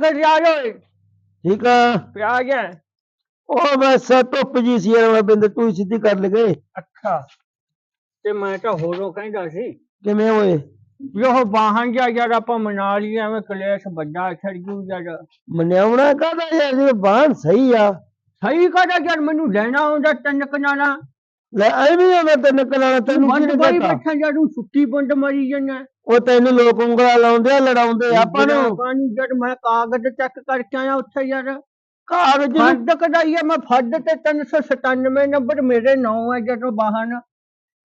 ਕਰ ਜਾ ਓਏ ਠੀਕ ਆ। ਪਿਆ ਗਿਆ। ਉਹ ਬਸ ਧੁੱਪ ਜੀ ਸੀ ਮੈਂ ਬਿੰਦ ਤੂੰ ਸਿੱਧੀ ਕਰ ਲਗੇ ਅੱਛਾ। ਤੇ ਮੈਂ ਤਾਂ ਹੋਰੋਂ ਕਹਿੰਦਾ ਸੀ। ਕਿਵੇਂ ਹੋਏ ਉਹ ਵਾਹਨ ਜਾ ਯਾਰ ਆਪਾਂ ਮਨਾ ਲਈ ਐਵੇਂ ਕਲੇਸ਼ ਵੱਡਾ ਛੜ ਜੂ ਯਾਰ। ਮਨਿਆਉਣਾ ਕਾਹਦਾ ਯਾਰ? ਜੇ ਬਾਣ ਸਹੀ ਆ। ਸਹੀ ਕਹਦਾ ਯਾਰ? ਮੈਨੂੰ ਲੈਣਾ ਹੁੰਦਾ ਤਿੰਨ ਕਨਾਲਾ ਲੈ ਐਵੇਂ ਆਉਂਦਾ ਤੈਨੂੰ ਕਲਾਣਾ ਤੈਨੂੰ ਬੰਦ ਕਿਹਨੇ ਬਾਈ ਕਹਤਾ ਬੈਠਾ ਯਾਰ ਸੁੱਤੀ ਬੰਦ ਮਰੀ ਜੰਨਾ। ਉਹ ਤੈਨੂੰ ਲੋਕ ਉਂਗਲਾ ਲਾਉਂਦੇ ਆ ਲੜਾਉਂਦੇ ਆ ਆਪਾਂ ਨੂੰ। ਪਾਣੀ ਜਦ ਮੈਂ ਕਾਗਜ਼ ਚੈੱਕ ਕਰਕੇ ਆਇਆ ਉੱਥੇ ਯਾਰ। ਕਾਗਜ਼ ਨੂੰ- ਫੱਡ ਕਢਾਈ ਹੈ ਮੈਂ ਫੱਡ ਤੇ 397 ਨੰਬਰ ਮੇਰੇ ਨਾਂ ਹੈ ਜਦੋਂ ਵਾਹਨ।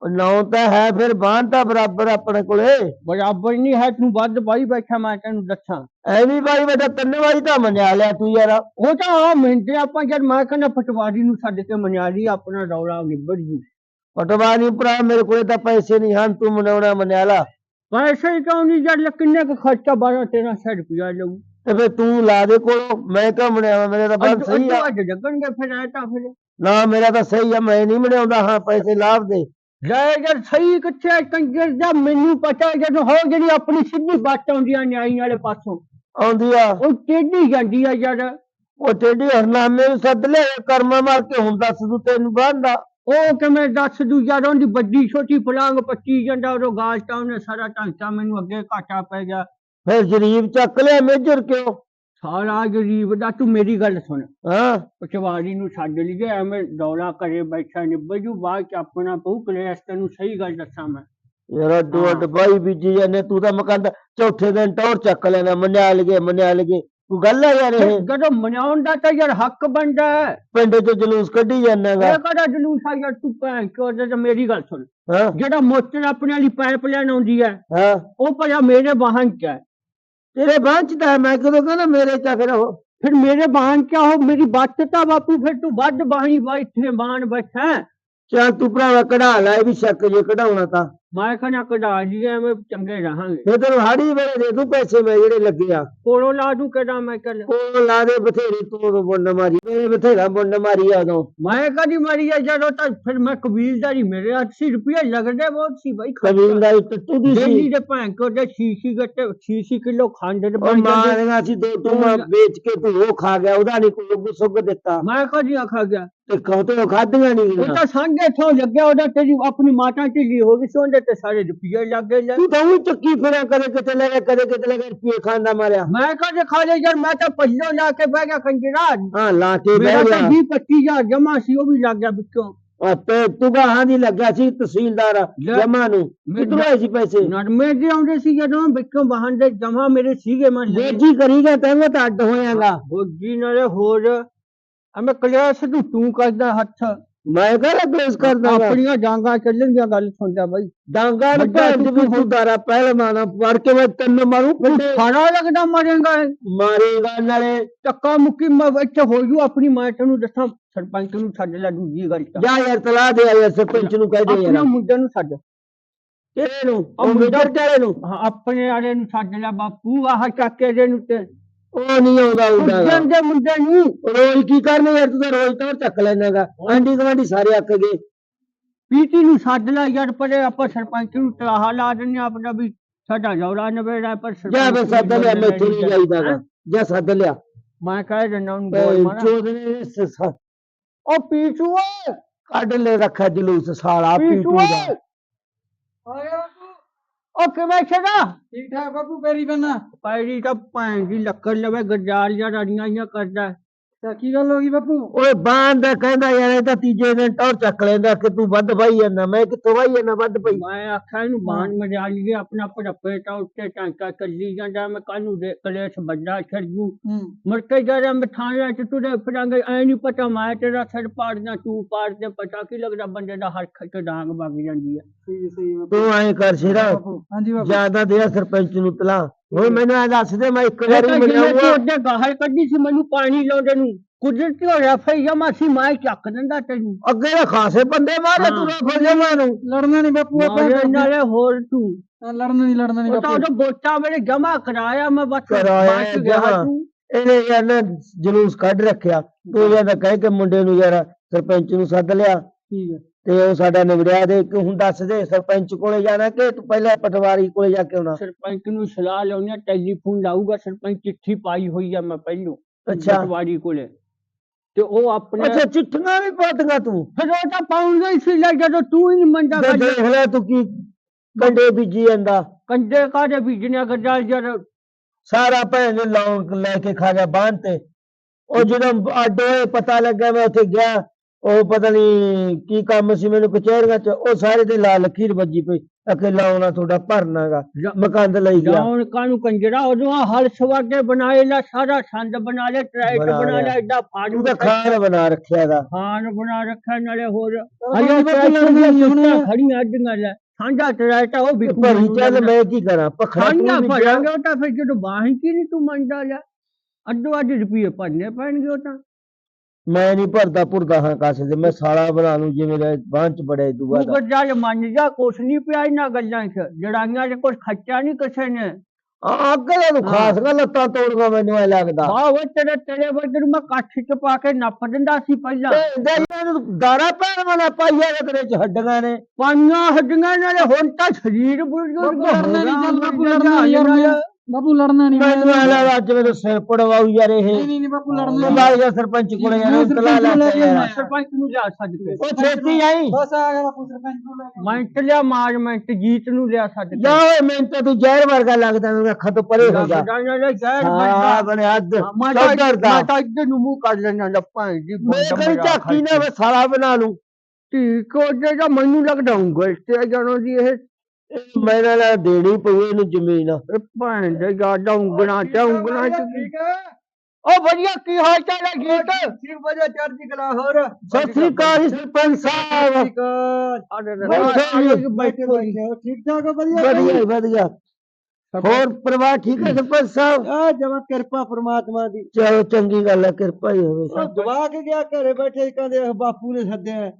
ਨੌ ਤਾਂ ਹੈ ਫਿਰ ਬਾਣ ਤਾਂ ਬਰਾਬਰ ਆਪਣੇ ਕੋਲੇ। ਬਰਾਬਰ ਨਹੀਂ ਹੈ ਤੂੰ ਵੱਧ ਬਾਈ ਬੈਠਾ ਮੈਂ ਤੈਨੂੰ ਦੱਸਾਂ। ਐਵੇਂ ਬਾਈ ਬੇਟਾ ਤਿੰਨ ਵਾਰੀ ਤਾਂ ਮੰਨਿਆ ਲਿਆ ਤੂੰ ਯਾਰ। ਉਹ ਤਾਂ ਆ ਮਿੰਟੇ ਆਪਾਂ ਜਦ ਮੈਂ ਕਹਿੰਦਾ ਪਟਵਾਰੀ ਨੂੰ ਛੱਡ ਕੇ ਮਨਿਆ ਲਈ ਆਪਣਾ ਰੌਲਾ ਨਿਬੜ ਜੂ ਪਟਵਾ ਨਹੀਂ ਭਰਾ ਮੇਰੇ ਕੋਲੇ ਤਾਂ ਪੈਸੇ ਨਹੀਂ ਹਨ ਤੂੰ ਮਨਾਉਣਾ ਮੰਨਿਆ ਲਾ। ਪੈਸੇ ਹੀ ਕਿਉਂ ਨਹੀਂ ਜਦ ਕਿੰਨੇ ਕੁ ਖਰਚਾ 12 1300 ਰੁਪਇਆ ਲਊ। ਤੇ ਫਿਰ ਤੂੰ ਲਾ ਦੇ ਕੋਲੋਂ ਮੈਂ ਕਿਉਂ ਮਨਾਵਾ ਮੇਰੇ ਤਾਂ ਬਾਤ ਸਹੀ ਆ। ਅੱਜ ਲੱਗਣਗੇ ਫਿਰ ਐ ਤਾਂ ਫਿਰ। ਨਾ ਮੇਰਾ ਤਾਂ ਸਹੀ ਆ ਮੈਂ ਨਹੀਂ ਮਨਾਉਂਦਾ ਹਾਂ ਪੈਸੇ ਲਾਭ ਦੇ। ਯਾਰ ਸਹੀ ਕਿੱਥੇ ਹੈ ਕੰਜਰ ਦਾ ਮੈਨੂੰ ਪਤਾ ਜਦੋਂ ਹੋ ਜਿਹੜੀ ਆਪਣੀ ਸਿੱਧੀ ਬਾਤ ਆਉਂਦੀਆਂ ਨਿਆਈ ਵਾਲੇ ਪਾਸੋਂ। ਆਉਂਦੀ ਆ। ਉਹ ਟੇਢੀ ਜਾਂਦੀ ਆ ਯਾਰ। ਉਹ ਟੇਢੀ ਹਰਨਾਮੇ ਨੂੰ ਸੱਦ ਲੈ ਕਰਮਾ ਮਾਰ ਕੇ ਹੁਣ ਦੱਸ ਦੂ ਤੈਨੂੰ ਬਾਂਦਾ ਉਹ ਕਿਵੇਂ ਦੱਸ ਦੂ ਯਾਰ ਉਹਦੀ ਵੱਡੀ ਛੋਟੀ ਫਲਾਂਗ ਪੱਟੀ ਜਾਂਦਾ ਉਹ ਗਾਲ ਤਾਂ ਉਹਨੇ ਸਾਰਾ ਢਾਂਚਾ ਮੈਨੂੰ ਅੱਗੇ ਘਾਟਾ ਪੈ ਗਿਆ। ਫਿਰ ਜਰੀਬ ਚੱਕ ਲਿਆ ਮੇਜਰ ਕਿਉਂ? ਸਾਰਾ ਗਰੀਬ ਦਾ ਤੂੰ ਮੇਰੀ ਗੱਲ ਸੁਣ। ਹਾਂ। ਪਟਵਾਰੀ ਨੂੰ ਛੱਡ ਲਈਏ ਐਵੇਂ ਦੌਲਾ ਕਰੇ ਬੈਠਾ ਨਿਬਜੂ ਬਾਅਦ ਚ ਆਪਣਾ ਪਊ ਕਲੇਸ਼ ਤੈਨੂੰ ਸਹੀ ਗੱਲ ਦੱਸਾਂ ਮੈਂ। ਯਾਰ ਅੱਡੋ ਅੱਡ ਬਾਈ ਬੀਜੀ ਜਾਂਦੇ ਤੂੰ ਤਾਂ ਮਕੰਦ ਚੌਥੇ ਦਿਨ ਟੌਰ ਚੱਕ ਲੈਣਾ ਮੰਨਿਆ ਲਗੇ ਮੰਨਿਆ ਲਗੇ ਤੂੰ ਗੱਲ ਆ ਯਾਰ ਇਹ? ਜਦੋਂ ਮਨਾਉਣ ਦਾ ਤਾਂ ਯਾਰ ਹੱਕ ਬਣਦਾ ਹੈ। ਪਿੰਡ ਚ ਜਲੂਸ ਕੱਢੀ ਜਾਂਦਾਗਾ ਇਹ ਕਦਾ ਜਲੂਸ ਆ ਯਾਰ ਤੂੰ ਭੈਣ ਚੋਦ ਤੇ ਮੇਰੀ ਗੱਲ ਸੁਣ। ਜਿਹੜਾ ਮੋਟਰ ਆਪਣੇ ਵਾਲੀ ਪਾਈਪ ਲਾਈਨ ਆਉਂਦੀ ਹੈ। ਉਹ ਭਲਾ ਮੇਰੇ ਵਾਹਨ ਚ ਹੈ। ਤੇਰੇ ਬਾਂਹ ਚ ਤਾਂ ਹੈ, ਮੈਂ ਕਦੋਂ ਕਹਿੰਦਾ ਮੇਰੇ ਚ ਫਿਰ ਉਹ ਫਿਰ ਮੇਰੇ ਵਾਹਨ ਚ ਉਹ ਮੇਰੀ ਬੱਤ ਤਾਂ ਬਾਪੂ ਫਿਰ ਤੂੰ ਵੱਧ ਬਾਹਣੀ ਬੈਠੇ ਬਾਣ ਬੈਠਾ ਹੈ। ਚੱਲ ਤੂੰ ਭਰਾਵਾ ਕਢਾ ਲੈ ਇਹ ਵੀ ਸ਼ੱਕ ਜੇ ਕਢਾਉਣਾ ਤਾਂ ਮੈਂ ਕਹਿੰਦਾ ਕਢਾ ਲਈਏ ਐਵੇਂ ਚੰਗੇ ਰਹਾਂਗੇ। ਫਿਰ ਤੈਨੂੰ ਹਾੜੀ ਵੇਲੇ ਦੇ ਦੂੰ ਪੈਸੇ ਮੈਂ ਜਿਹੜੇ ਲੱਗੇ ਆ। ਕੋਲੋਂ ਲਾ ਦੂੰ ਕਿਹੜਾ ਮੈਂ ਕਰ ਉਹ ਲਾ ਦੇ ਬਥੇਰੀ ਤੂੰ ਬੁੰਡ ਮਾਰੀ ਮੇਰੇ ਬਥੇਰਾ ਬੁੰਡ ਮਾਰੀ ਆ ਉਦੋਂ। ਮੈਂ ਕਦੀ ਮਰੀ ਆ ਜਦੋਂ ਤਾਂ ਫਿਰ ਮੈਂ ਕਬੀਲਦਾਰੀ ਮੇਰੇ 80 ਰੁਪਏ ਲੱਗਦੇ ਬਹੁਤ ਸੀ ਬਾਈ ਕਬੀਲਦਾਰੀ ਟੱਟੂ ਦੀ ਦਿੱਲੀ ਸੀ ਦੇ ਭੈਣ ਕੋ ਦੇ ਛੀਸੀ ਗੱਟੇ ਛੀਸੀ ਕਿਲੋ ਖੰਡ ਦੇ ਉਹ ਬਣ ਜਾਂਦੇ। ਮਾਰਗਾ ਸੀ ਦੋ ਟੂਮਾ ਵੇਚ ਕੇ ਤੂੰ ਉਹ ਖਾ ਗਿਆ ਉਹਦਾ ਨਹੀਂ ਕੋਈ ਸੁੱਗ ਦਿੱਤਾ। ਮੈਂ ਕਦੀ ਆਖਾ ਗਿਆ। ਤੇ ਕਹੋ ਤੇ ਉਹ ਖਾਧੀਆਂ ਨਹੀਂ ਉਹ ਤਾਂ ਸਾਂਝੇ ਥੋਂ ਲੱਗਿਆ ਉਹਦਾ ਤੇਰੀ ਆਪਣੀ ਮਾਤਾ ਢਿੱਲੀ ਹੋ ਗਈ ਸੋਂਦੇ ਤੇ ਸਾਰੇ ਰੁਪਏ ਲੱਗ ਗਏ ਲੈ। ਤੂੰ ਤਾਂ ਉਹ ਚੱਕੀ ਫਿਰਿਆ ਕਦੇ ਕਿਤੇ ਲੈ ਗਿਆ ਕਦੇ ਕਿਤੇ ਲੈ ਗਿਆ ਰੁਪਏ ਖਾਂਦਾ ਮਾਰਿਆ। ਮੈਂ ਕਦੇ ਖਾ ਲਿਆ ਯਾਰ ਮੈਂ ਤਾਂ ਪਹਿਲੋਂ ਲਾ ਕੇ ਬਹਿ ਗਿਆ ਕੰਜਰਾ। ਹਾਂ ਲਾ ਕੇ ਮੇਰਾ ਬਹਿ ਤਾਂ ਗਿਆ। 20 25000 ਜਮਾ ਸੀ ਉਹ ਵੀ ਲੱਗ ਗਿਆ ਵਿੱਚੋਂ। ਆਪੇ ਤੂੰ ਗਾਹਾਂ ਦੀ ਲੱਗਾ ਸੀ ਤਹਿਸੀਲਦਾਰ ਲੈ। ਜਮਾ ਨੂੰ। ਮੈਂ- ਕਿੱਥੋਂ ਆਏ ਸੀ ਪੈਸੇ? ਨਰਮੇ ਦੇ ਆਉਂਦੇ ਸੀ ਜਦੋਂ ਵਿੱਚੋਂ ਵਾਹਨ ਦੇ ਜਮਾ ਮੇਰੇ ਸੀਗੇ ਮੈਂ ਲੈ ਬੇਜੀ ਕਰੀਗਾ ਤੈਨੂੰ ਤਾਂ ਅੱਡ ਹੋਇਆਗਾ। ਬੋਗੀ ਨਾਲੇ ਹੋਰ ਐਵੇਂ ਕਲੇਸ਼ ਨੂੰ ਤੂੰ ਕਰਦਾ ਹੱਥ। ਮੈਂ ਕਹਦਾ ਕੇਸ ਕਰਦਾ। ਆਪਣੀਆਂ ਡਾਂਗਾ ਚੱਲਣਗੀਆਂ ਗੱਲ ਸੁਣਦਾ ਬਾਈ। ਡਾਂਗਾ ਨੂੰ ਭੈਣ ਦੀ ਵੀ ਦਾਰਾ ਪਹਿਲ ਮਾਨਾ ਵੜ ਕੇ ਮੈਂ ਤੈਨੂੰ ਮਾਰੂ ਤੂੰ ਸਾਰਾ ਲੱਗਦਾ ਮਰੇਗਾ ਮਾਰੇਗਾ ਨਾਲੇ। ਟੱਕਾ ਮੁੱਕੀ ਮੈਂ ਇੱਥੇ ਹੋ ਜੂ ਆਪਣੀ ਮਾਂ ਤੈਨੂੰ ਦੱਸਾਂ ਸਰਪੰਚ ਨੂੰ ਛੱਡ ਲੈ ਦੂਜੀ ਗੱਲ ਤਾਂ। ਜਾ ਯਾਰ ਤਲਾ ਦੇ ਯਾਰ ਸਰਪੰਚ ਨੂੰ ਕਹਿ ਦੇ ਆਪਣੇ ਯਾਰ ਮੁੰਡੇ ਨੂੰ ਛੱਡ। ਨੂੰ? ਉਹ ਮੁੰਡਾ- ਮੇਜਰ ਚਾਲੇ ਨੂੰ। ਆਪਣੇ ਵਾਲੇ ਨੂੰ ਛੱਡ ਲੈ ਬਾਪੂ ਆਹ ਕਾਕੇ ਦੇ ਨੂੰ ਤੇ। ਉਹ ਨਹੀਂ ਆਉਂਦਾ ਉਹਦਾ ਮੁੰਡੇ ਦੇ। ਮੁੰਡੇ ਨੂੰ ਰੋਜ਼ ਕੀ ਕਰਨੇ ਯਾਰ ਤੂੰ ਤਾਂ ਰੋਜ਼ ਤਾਂ ਚੱਕ ਲੈਣਾਗਾ ਆਂਡੀ ਗਵਾਂਡੀ ਸਾਰੇ ਅੱਕ ਗਏ। ਪੀਟੀ ਨੂੰ ਛੱਡ ਲੈ ਯਾਰ ਪਰੇ ਆਪਾਂ ਸਰਪੰਚ ਨੂੰ ਤਲਾਹਾ ਲਾ ਦਿੰਨੇ ਆਪਣਾ ਵੀ ਸਾਡਾ ਜੌੜਾ ਨਵੇੜਾ ਪਰ ਜਾ ਨੂੰ ਸੱਦ ਲਿਆ ਮੈਥੋਂ ਨਹੀਂ ਨਹੀਂ ਜਾਈਦਾਗਾ ਜਾ ਸੱਦ ਲਿਆ। ਮੈਂ ਕਹਿ ਦਿੰਦਾ ਉਹਨੂੰ ਬੋਲ ਮਾਰਾ। ਚੋਦ ਨੇ ਸ- ਸ- ਉਹ ਪੀਟੂ ਕੱਢ ਲੈ ਰੱਖਾ ਜਲੂਸ ਸਾਲਾ ਪੀਟੂ ਪੀਟੂ ਓਏ ਦਾ ਉਹ ਕਿਵੇਂ ਛੜਾ ਠੀਕ ਠਾਕ ਬਾਪੂ ਪੈਰੀ ਬੰਨਾ। ਪੈਰੀ ਤਾਂ ਭੈਣ ਦੀ ਲੱਕੜ ਲਵੇ ਗਜਾਰੀਆਂ ਰੜੀਆਂ ਹੀ ਕਰਦਾ। ਤਾਂ ਕੀ ਗੱਲ ਹੋ ਗਈ ਬਾਪੂ? ਓਏ ਬਾਂਦ ਦਾ ਕਹਿੰਦਾ ਯਾਰ ਇਹ ਤਾਂ ਤੀਜੇ ਦਿਨ ਟੌਰ ਚੱਕ ਲੈਂਦਾ ਕਿ ਤੂੰ ਵੱਧ ਪਾਈ ਜਾਂਦਾ। ਮੈਂ ਕਿੱਥੋਂ ਪਾਈ ਜਾਂਦਾ ਵੱਧ ਪਈ? ਮੈਂ ਆਖਿਆ ਇਹਨੂੰ ਬਾਣ ਮਜਾ ਲਈਏ ਆਪਣਾ ਪੜੱਪੇ ਤਾਂ ਉੱਤੇ ਟਾਂਕਾ ਕੱਲੀ ਜਾਂਦਾ ਮੈਂ ਕੱਲ ਨੂੰ ਦੇ ਕਲੇਸ਼ ਵੱਡਾ ਛੜੂ ਹੂੰ। ਮੁੜ ਕੇ ਜਰਾ ਮਠਾਣਿਆਂ ਚ ਤੁਰੇ ਫਿਰਾਂਗੇ ਐ ਨਹੀਂ ਪਤਾ ਮੈਂ ਤੇਰਾ ਸਿਰ ਪਾੜਨਾ ਤੂੰ ਪਾੜਦੇ ਪਤਾ ਕੀ ਲੱਗਦਾ ਬੰਦੇ ਦਾ ਹਰ ਖੱਟ ਡਾਂਗ ਵਗ ਜਾਂਦੀ ਹੈ ਸਹੀ ਸਹੀ ਤੂੰ ਐਂ ਕਰ ਸ਼ੇਰਾ ਹਾਂਜੀ ਬਾਪੂ। ਜ਼ਿਆਦਾ ਦੇ ਸਰਪੰਚ ਨੂੰ ਤਲਾ। ਹੁਣ ਮੈਨੂੰ ਇਹ ਦੱਸ ਦੇ ਮੈਂ ਇੱਕ ਵਾਰੀ ਤਾਂ ਤੂੰ ਮਿਲਿਆ ਉਹਦੇ ਗਾਹਰ ਕੱਢੀ ਸੀ ਮੈਨੂੰ ਪਾਣੀ ਲਾਉਂਦੇ ਨੂੰ। ਕੁਦਰਤੀ ਹੋ ਰਿਹਾ ਫਈ ਜਮਾ ਸੀ ਮੈਂ ਚੱਕ ਦਿੰਦਾ ਤੈਨੂੰ। ਅੱਗੇ ਤਾਂ ਖਾਸੇ ਬੰਦੇ ਮਾਰੇ ਤੂੰ ਹਾਂ। ਰਫਲ ਜਮਾ ਨੂੰ ਲੜਨਾ ਨਹੀਂ ਬਾਪੂ ਆਪਾਂ ਨਾਲੇ ਹੋਰ ਤੂੰ। ਲੜਨਾ ਨਹੀਂ ਲੜਨਾ ਨਹੀਂ ਉਹ ਤਾਂ ਬਾਪੂ। ਉਹਦੇ ਬੋਟਾ ਮੇਰੇ ਜਮਾ ਕਰਾਇਆ ਮੈਂ ਬਸ ਕਰਾਇਆ ਜਮਾਂ। ਤੂੰ ਇਹਨੇ ਯਾਰ ਨਾ ਜਲੂਸ ਕੱਢ ਰੱਖਿਆ। ਤੂੰ ਜਾਂਦਾ ਕਹਿ ਕੇ ਮੁੰਡੇ ਨੂੰ ਯਾਰ ਸਰਪੰਚ ਨੂੰ ਸੱਦ ਲਿਆ। ਠੀਕ ਹੈ। ਤੇ ਉਹ ਸਾਡਾ ਨਿਬੜਿਆ ਦੇ ਕਿ ਹੁਣ ਦੱਸ ਦੇ ਸਰਪੰਚ ਕੋਲੇ ਜਾਣਾ ਕਿ ਤੂੰ ਪਹਿਲਾਂ ਪਟਵਾਰੀ ਕੋਲੇ ਜਾ ਕੇ ਆਉਣਾ? ਸਰਪੰਚ ਨੂੰ ਸਲਾਹ ਲਾਉਣੀ ਟੈਲੀਫੋਨ ਲਾਊਗਾ ਸਰਪੰਚ ਚਿੱਠੀ ਪਾਈ ਹੋਈ ਆ ਮੈਂ ਪਹਿਲੋਂ ਅੱਛਾ। ਪਟਵਾਰੀ ਕੋਲੇ। ਤੇ ਉਹ ਆਪਣੇ ਅੱਛਾ ਚਿੱਠੀਆਂ ਵੀ ਪਾਤੀਆਂ ਤੂੰ? ਫਿਰ ਉਹ ਤਾਂ ਪਾਉਂਦਾ ਹੀ ਸੀ ਲੈ ਜਦੋਂ ਤੂੰ ਹੀ ਨੀ ਮੰਨਦਾ ਗੱਲ। ਦੇਖ ਲੈ ਤੂੰ ਕੀ ਕੰਡੇ ਬੀਜੀ ਜਾਂਦਾ। ਕੰਡੇ ਕਾਦੇ ਬੀਜਣਿਆ ਗੱਡਾਲ ਜਦ ਸਾਰਾ ਭੈਣ ਨੇ ਲਾਉਣ ਲੈ ਕੇ ਖਾ ਗਿਆ ਬਾਂਹ ਤੇ। ਉਹ ਜਦੋਂ ਅੱਡ ਹੋਏ ਪਤਾ ਲੱਗਾ ਮੈਂ ਉੱਥੇ ਗਿਆ। ਉਹ ਪਤਾ ਨਹੀਂ ਕੀ ਕੰਮ ਸੀ ਮੈਨੂੰ ਕਚਹਿਰੀਆਂ ਚ ਉਹ ਸਾਰੇ ਤੇ ਲਾਲ ਲਕੀਰ ਵੱਜੀ ਪਈ ਅਕੇ ਲਾਉਣਾ ਤੁਹਾਡਾ ਭਰਨਾਗਾ ਮਕੰਦ ਲਈ ਗਿਆ। ਜਾਉਣ ਕਾਨੂੰ ਕੰਜਰਾ ਉਦੋਂ ਹਲ ਸਵਾਗੇ ਬਣਾਏ ਲਾ ਸਾਰਾ ਸੰਦ ਬਣਾ ਲਿਆ ਟਰੈਕਟਰ ਬਣਾ। ਲਿਆ। ਐਡਾ ਫਾੜ ਤਾਂ ਖਾਨ ਬਣਾ ਰੱਖਿਆ ਦਾ ਖਾਨ ਬਣਾ ਰੱਖਿਆ ਨਾਲੇ ਹੋਰ ਹੁਣ- ਸੁੱਤਾਂ ਖੜੀਆਂ ਅੱਡੀਆਂ ਲੈ ਸਾਂਝਾ ਟਰੈਕਟਰ ਉਹ ਵੀ ਭਰੀ ਚੱਲ ਮੈਂ ਕੀ ਕਰਾਂ ਵੀ ਭਰਾਂਗੇ ਉਹ ਤਾਂ ਫਿਰ ਜਦੋਂ ਬਾਹੀਂ ਕੀ ਨਹੀਂ ਤੂੰ ਮੰਨਦਾ ਲਿਆ। ਅੱਡੋ ਅੱਡ ਰੁਪਏ ਭਰਨੇ ਪੈਣਗੇ ਉਹ ਤਾਂ। ਮੈਂ ਨਹੀਂ ਭਰਦਾ ਭੁਰਦਾ ਹਾਂ ਕਾਸੇ ਦੇ ਮੈਂ ਸਾਲਾ ਬਣਾ ਲੂੰ ਜਿਵੇਂ ਮੇਰੇ ਬਾਂਹ ਚ ਬੜੇ ਦੂਆ ਦਾ। ਗੱਜਾ ਜੇ ਮੰਨ ਜਾ ਕੁਛ ਨਹੀਂ ਪਿਆ ਇਹਨਾਂ ਗੱਲਾਂ 'ਚ। ਜੜਾਈਆਂ 'ਚ ਕੁਛ ਖੱਚਾ ਨਹੀਂ ਕਿਸੇ ਨੇ। ਅੱਗੇ ਤੂੰ ਖਾਸ ਗਾ ਲੱਤਾਂ ਤੋੜਗਾ ਮੈਨੂੰ ਐ ਲੱਗਦਾ। ਵਾਹ ਉਹ ਤੇਰੇ ਤੇਰੇ ਵਰਗੇ ਨੂੰ ਮੈਂ ਕੱਠ 'ਚ ਪਾ ਕੇ ਨੱਪ ਦਿੰਦਾ ਸੀ ਪਹਿਲਾਂ। ਇਹਨਾਂ ਨੂੰ ਦਾਰਾ ਪੈਣ ਵਾਲਾ ਪਾਈਆ ਦਾ ਤੇਰੇ ਚ ਹੱਡੀਆਂ ਨੇ। ਪਾਈਆਂ ਹੱਡੀਆਂ ਨਾਲੇ ਹੁਣ ਤਾਂ ਸਰੀਰ ਬੁਰਜੁਰਗ ਬਾਪੂ ਲੜਨਾ ਨਹੀਂ ਨੀ ਯਾਰ ਬਾਪੂ ਲੜਨਾ ਨਹੀਂ ਮੈਨੂੰ ਐ ਲੱਗਦਾ ਅੱਜ ਮੈਨੂੰ ਸਿਰ ਪੜਵਾਉ ਯਾਰ ਇਹ। ਨਹੀਂ ਨਹੀਂ ਨਹੀਂ ਬਾਪੂ ਲੜਨਾ ਤੂੰ ਨੀ। ਬਾਈ ਜਾ ਸਰਪੰਚ ਕੋਲੇ ਯਾਰ ਤਲਾ ਲਾ ਸਰਪੰਚ ਨੂੰ ਲੈ ਯਾਰ। ਕੇ ਸਰਪੰਚ ਨੂੰ ਲਿਆ ਸੱਦ ਕੇ। ਉਹ ਛੇਤੀ ਆਈ। ਬਸ ਆ ਗਿਆ ਬਾਪੂ ਸਰਪੰਚ ਨੂੰ ਲੈ ਕੇ। ਮਿੰਟ ਲਿਆ ਮਾਰ ਮਿੰਟ ਜੀਤ ਨੂੰ ਲਿਆ ਸੱਦ ਕੇ। ਜਾ ਓਏ ਮੈਨੂੰ ਤਾਂ ਤੂੰ ਜ਼ਹਿਰ ਵਰਗਾ ਲੱਗਦਾ ਮੈਨੂੰ ਅੱਖਾਂ ਤੋਂ ਪਰੇ ਹੋ ਜਾ। ਜ਼ਹਿਰ ਹਾਂ ਬਣੇ ਹੱਦ। ਦਾ ਤਾਂ ਇੱਧਰ ਨੂੰ ਮੂੰਹ ਕਰ ਲੈਣਾ ਲੱਪਾਂ ਜੀ ਮੈਂ ਕਹੀ ਝਾਕੀ ਨਾ ਮੈਂ ਸਾਲਾ ਬਣਾ ਲੂੰ। ਠੀਕ ਹੋ ਜਾਏਗਾ ਮੈਨੂੰ ਲੱਗਦਾ ਉਂਗਲ ਤੇ ਜਾਣੋ ਜੀ ਇਹ ਮੈਂ ਨਾਲ ਦੇਣੀ ਪਊ ਇਹਨੂੰ ਜ਼ਮੀਨ। ਇਹ ਭੈਣ ਦੇ ਗਾਡਾ ਉਂਗਲਾਂ ਤੇ ਉਂਗਲਾਂ ਚ ਕੀ? ਉਹ ਵਧੀਆ ਕੀ ਹਾਲ ਚਾਲ ਹੈ ਗੀਤ ਠੀਕ ਵਜੇ ਚੜ੍ਹਦੀ ਕਲਾ ਹੋਰ। ਸਤਿ ਸ੍ਰੀ ਅਕਾਲ ਸਰਪੰਚ ਸਾਹਿਬ। ਬੈਠੇ ਬੈਠੇ ਠੀਕ ਠਾਕ ਹੋ ਵਧੀਆ? ਵਧੀਆ ਵਧੀਆ। ਹੋਰ ਪਰਿਵਾਰ ਠੀਕ ਹੈ ਸਰਪੰਚ ਸਾਹਿਬ? ਆ ਜਮਾ ਕਿਰਪਾ ਪ੍ਰਮਾਤਮਾ ਦੀ। ਚਲੋ ਚੰਗੀ ਗੱਲ ਹੈ ਕਿਰਪਾ ਹੀ ਹੋਵੇ। ਉਹ ਦਵਾ ਕੇ ਗਿਆ ਘਰੇ ਬੈਠੇ ਕਹਿੰਦੇ ਬਾਪੂ ਨੇ ਸੱਦਿਆ।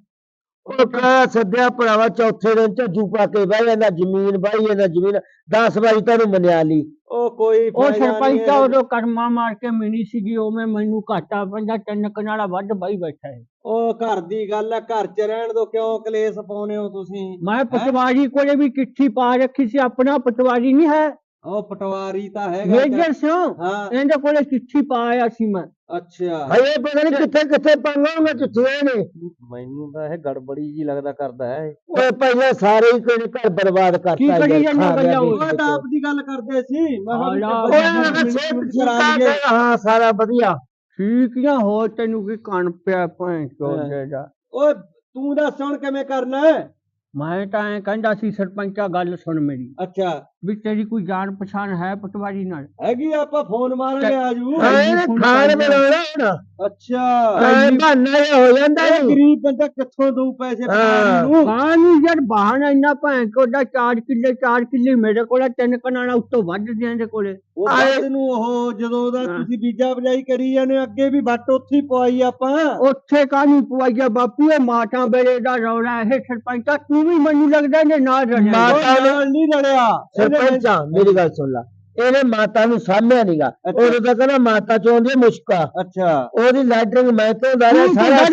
ਉਹ ਕਹ ਸੱਦਿਆ ਭਰਾਵਾ ਚੌਥੇ ਦਿਨ ਝੱਜੂ ਪਾ ਕੇ ਬਹਿ ਜਾਂਦਾ ਜ਼ਮੀਨ ਬਾਈ ਇਹਨਾਂ ਜ਼ਮੀਨ 10 ਵਾਰੀ ਤੈਨੂੰ ਮੰਨਿਆ ਲਈ ਉਹ ਕੋਈ ਉਹ ਸਰਪੰਚ ਤਾਂ। ਉਦੋਂ ਕਰਮਾ ਮਾਰ ਕੇ ਮਿਲੀ ਸੀਗੀ ਉਹ ਮੈਂ ਮੈਨੂੰ ਘਾਟਾ ਪੈਂਦਾ ਤਿੰਨ ਕਨਾਲਾ ਵੱਧ ਬਾਈ ਬੈਠਾ ਹੈ। ਉਹ ਘਰ ਦੀ ਗੱਲ ਹੈ ਘਰ 'ਚ ਰਹਿਣ ਦੋ ਕਿਉਂ ਕਲੇਸ਼ ਪਾਉਨੇ ਹੋ ਤੁਸੀਂ? ਮੈਂ ਪਟਵਾਰੀ ਕੋਲੇ ਵੀ ਚਿੱਠੀ ਪਾ ਰੱਖੀ ਸੀ ਆਪਣਾ ਪਟਵਾਰੀ ਨਹੀਂ ਹੈ। ਉਹ ਪਟਵਾਰੀ ਤਾਂ ਹੈਗਾ ਮੇਜਰ ਸਿਓ ਹਾਂ। ਇਹਦੇ ਕੋਲੇ ਚਿੱਠੀ ਪਾਇਆ ਸੀ ਮੈਂ। ਅੱਛਾ। ਹਏ ਪਤਾ ਨਹੀਂ ਕਿੱਥੇ ਕਿੱਥੇ ਪਾਵਾਂਗਾ ਚਿੱਠੀਆਂ ਨੇ। ਮੈਨੂੰ ਤਾਂ ਇਹ ਗੜਬੜੀ ਜੀ ਲੱਗਦਾ ਕਰਦਾ ਹੈ। ਓਏ ਪਹਿਲਾਂ ਸਾਰੇ ਹੀ ਕੋਈ ਘਰ ਬਰਬਾਦ ਕਰਤਾ ਕੀ ਕਰੀ ਜਾਂਦੇ ਗੱਲਾਂ ਉਹ? ਤਾਂ ਆਪ ਦੀ ਗੱਲ ਕਰਦੇ ਸੀ। ਮੈਂ ਓਏ ਠੀਕ ਕਰਾ ਲਈਏ। ਹੈ, ਹਾਂ ਸਾਰਾ ਵਧੀਆ। ਠੀਕ ਜਾਂ ਹੋਰ ਤੈਨੂੰ ਕੀ ਕਣ ਪਿਆ ਭੈਣ ਚੋਦੇ ਦਾ ਓਏ ਤੂੰ ਦੱਸ ਹੁਣ ਕਿਵੇਂ ਕਰਨਾ ਹੈ? ਮੈਂ ਤਾਂ ਐ ਕਹਿੰਦਾ ਸੀ ਸਰਪੰਚਾ ਗੱਲ ਸੁਣ ਮੇਰੀ। ਅੱਛਾ। ਵੀ ਤੇਰੀ ਕੋਈ ਜਾਣ ਪਛਾਣ ਹੈ ਪਟਵਾਰੀ ਨਾਲ? ਹੈਗੀ ਆਪਾਂ ਫੋਨ ਮਾਰਾਂਗੇ ਆਜੂ। ਹਾਂ। ਫੋਨ ਖਾਣ ਹੁਣ। ਅੱਛਾ। ਐ ਬਹਾਨਾ ਜਿਹਾ ਹੋ ਜਾਂਦਾ ਇਹ ਨੀ। ਗਰੀਬ ਬੰਦਾ ਕਿੱਥੋਂ ਦਊ ਪੈਸੇ ਹਾਂ। ਪਟਵਾਰੀ ਨੂੰ? ਕਾਹਨੂੰ ਯਾਰ ਬਹਾਨਾ ਇੰਨਾ ਭੈਣ ਕੋਦਾ 4 ਕਿੱਲੇ 4 ਕਿੱਲੇ ਮੇਰੇ ਕੋਲ ਤਿੰਨ ਕਨਾਲਾ ਉੱਤੋਂ ਵੱਧ ਦਿਆਂ ਦੇ ਕੋਲੇ। ਉਹ ਨੂੰ ਉਹ ਜਦੋਂ ਦਾ ਹਾਂ। ਤੁਸੀਂ ਬੀਜਾ ਬਜਾਈ ਕਰੀ ਜਾਂਦੇ ਅੱਗੇ ਵੀ ਵੱਟ ਉੱਥੇ ਹੀ ਪਵਾਈ ਆਪਾਂ। ਉੱਥੇ ਕਾਹਨੂੰ ਪਵਾਈਆ ਬਾਪੂ? ਇਹ ਮਾਤਾ ਬੇੜੇ ਦਾ ਰੌਲਾ ਇਹ ਸਰਪੰਚਾ ਤੂੰ ਵੀ ਮੈਨੂੰ ਲੱਗਦਾ ਨੇ ਨਾਲ ਰਲਿਆ। ਮਾਤਾ ਉਹ ਨਾਲ ਨਹੀਂ ਲੜਿਆ ਸਰਪੰਚਾ ਮੇਰੀ ਗੱਲ ਸੁਣ ਲੈ ਇਹਨੇ ਮਾਤਾ ਨੂੰ ਸਾਹਮਿਆ ਨੀਗਾ। ਅੱਛਾ। ਉਹ ਤਾਂ ਕਹਿੰਦਾ ਮਾਤਾ ਚੋਂਦੀ ਹੈ ਮੁਸ਼ਕਾ। ਅੱਛਾ। ਉਹਦੀ ਲੈਟਰਿੰਗ ਮੈਂ ਤੋਂ ਦਾ ਰਿਹਾ? ਤੂੰ ਸਾਰਾ